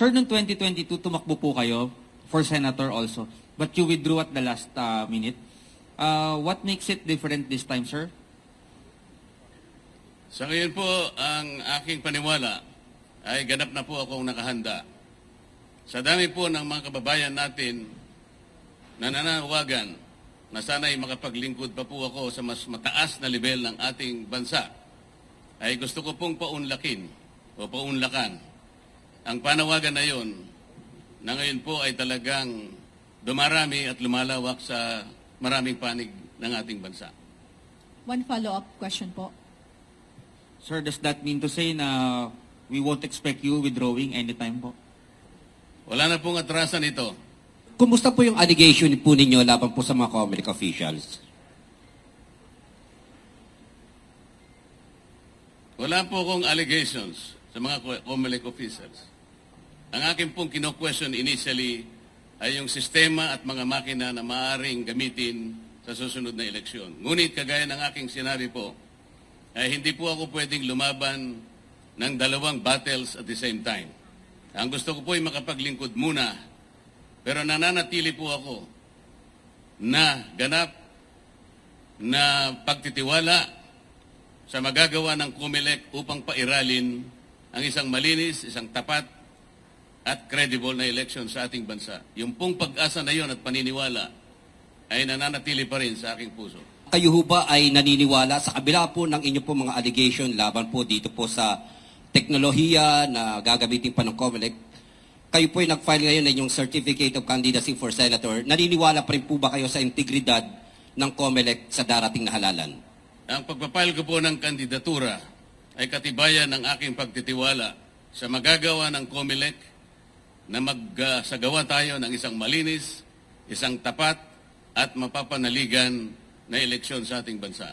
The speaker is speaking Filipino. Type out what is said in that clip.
Sir, noong 2022, tumakbo po kayo for senator also. But you withdrew at the last uh, minute. Uh, what makes it different this time, sir? Sa ngayon po, ang aking paniwala ay ganap na po akong nakahanda. Sa dami po ng mga kababayan natin na nananawagan na sana'y makapaglingkod pa po ako sa mas mataas na level ng ating bansa, ay gusto ko pong paunlakin o paunlakan ang panawagan na yon na ngayon po ay talagang dumarami at lumalawak sa maraming panig ng ating bansa. One follow-up question po. Sir, does that mean to say na we won't expect you withdrawing anytime po? Wala na pong atrasan ito. Kumusta po yung allegation po ninyo laban po sa mga Comelec officials? Wala po akong allegations sa mga co- COMELEC officials. Ang akin pong kino-question initially ay yung sistema at mga makina na maaaring gamitin sa susunod na eleksyon. Ngunit kagaya ng aking sinabi po, ay hindi po ako pwedeng lumaban ng dalawang battles at the same time. Ang gusto ko po ay makapaglingkod muna, pero nananatili po ako na ganap na pagtitiwala sa magagawa ng COMELEC upang pairalin ang isang malinis, isang tapat at credible na election sa ating bansa. Yung pong pag-asa na yon at paniniwala ay nananatili pa rin sa aking puso. Kayo ho ba ay naniniwala sa kabila po ng inyo po mga allegation laban po dito po sa teknolohiya na gagamitin pa ng Comelec? Kayo po ay nag-file ngayon ng inyong Certificate of Candidacy for Senator. Naniniwala pa rin po ba kayo sa integridad ng Comelec sa darating na halalan? Ang pagpapile ko po ng kandidatura ay katibayan ng aking pagtitiwala sa magagawa ng COMELEC na magsagawa tayo ng isang malinis, isang tapat at mapapanaligan na eleksyon sa ating bansa.